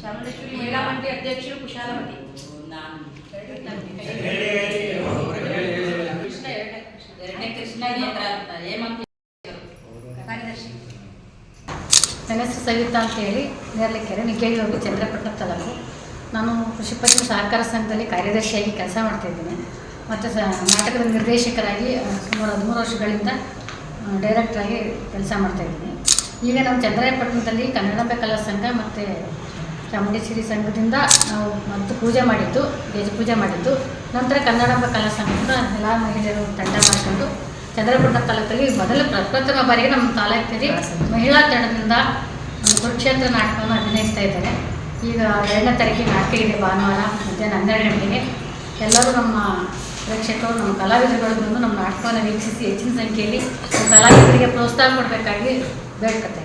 ಚಾಮುಂಡೇಶ್ವರಿ ಮಹಿಳಾ ಮಂಡಳಿ ಅಧ್ಯಕ್ಷರು ಕುಶಾಲಮತಿ ನಾನು. ಕೃಷ್ಣ ಎರಡನೇ ಕೃಷ್ಣ. ನೇತ್ರ ಅಂತ. ಹೇಮಂತ್ ಕಾರ್ಯದರ್ಶಿ. ನನ್ನ ಹೆಸರು ಸವಿತಾ ಅಂತೇಳಿ ನೇರ್ಲಿಕೆರೆ ನಿಗ್ಗೇರಿ ಹೋಗಿ ಚಂದ್ರಪಟ್ಟಣ ತಾಲೂಕು ನಾನು ಕೃಷಿ ಪತ್ತಿನ ಸಹಕಾರ ಸಂಘದಲ್ಲಿ ಕಾರ್ಯದರ್ಶಿಯಾಗಿ ಕೆಲಸ ಮಾಡ್ತಾಯಿದ್ದೀನಿ ಮತ್ತು ಸ ನಾಟಕದ ನಿರ್ದೇಶಕರಾಗಿ ಸುಮಾರು ಹದಿಮೂರು ವರ್ಷಗಳಿಂದ ಡೈರೆಕ್ಟ್ರಾಗಿ ಕೆಲಸ ಮಾಡ್ತಾಯಿದ್ದೀನಿ ಈಗ ನಾವು ಚಂದ್ರಾಯಪಟ್ಟಣದಲ್ಲಿ ಕನ್ನಡ ಕಲಾ ಸಂಘ ಮತ್ತು ಚಾಮುಂಡೇಶ್ವರಿ ಸಂಘದಿಂದ ನಾವು ಮತ್ತು ಪೂಜೆ ಮಾಡಿದ್ದು ಗೇಜ್ ಪೂಜೆ ಮಾಡಿದ್ದು. ನಂತರ ಕನ್ನಡಾಂಬೆ ಕಲಾ ಸಂಘದಿಂದ ಎಲ್ಲ ಮಹಿಳೆಯರು ತಂಡ ಮಾಡಿಕೊಂಡು ಚಂದ್ರಪಟ್ಟಣ ತಾಲೂಕಲ್ಲಿ ಮೊದಲ ಪ್ರಪ್ರಥಮ ಬಾರಿಗೆ ನಮ್ಮ ತಾಲೂಕಲ್ಲಿ ಮಹಿಳಾ ತಂಡದಿಂದ ನಮ್ಮ ಕುರುಕ್ಷೇತ್ರ ನಾಟಕವನ್ನು ಅಭಿನಯಿಸ್ತಾ ಇದ್ದಾರೆ ಈಗ ಎರಡನೇ ತಾರೀಕಿಗೆ ನಾಟಕ ಇದೆ ಭಾನುವಾರ, ಮಧ್ಯಾಹ್ನ ಹನ್ನೆರಡು ಗಂಟೆಗೆ. ಎಲ್ಲರೂ ನಮ್ಮ ಪ್ರೇಕ್ಷಕರು ನಮ್ಮ ಕಲಾವಿದರುಗಳು ಬಂದು ನಮ್ಮ ನಾಟಕವನ್ನು ವೀಕ್ಷಿಸಿ ಹೆಚ್ಚಿನ ಸಂಖ್ಯೆಯಲ್ಲಿ ಕಲಾವಿದರಿಗೆ ಪ್ರೋತ್ಸಾಹ ಕೊಡಬೇಕಾಗಿ ಬೇಡ್ಕೊತಾ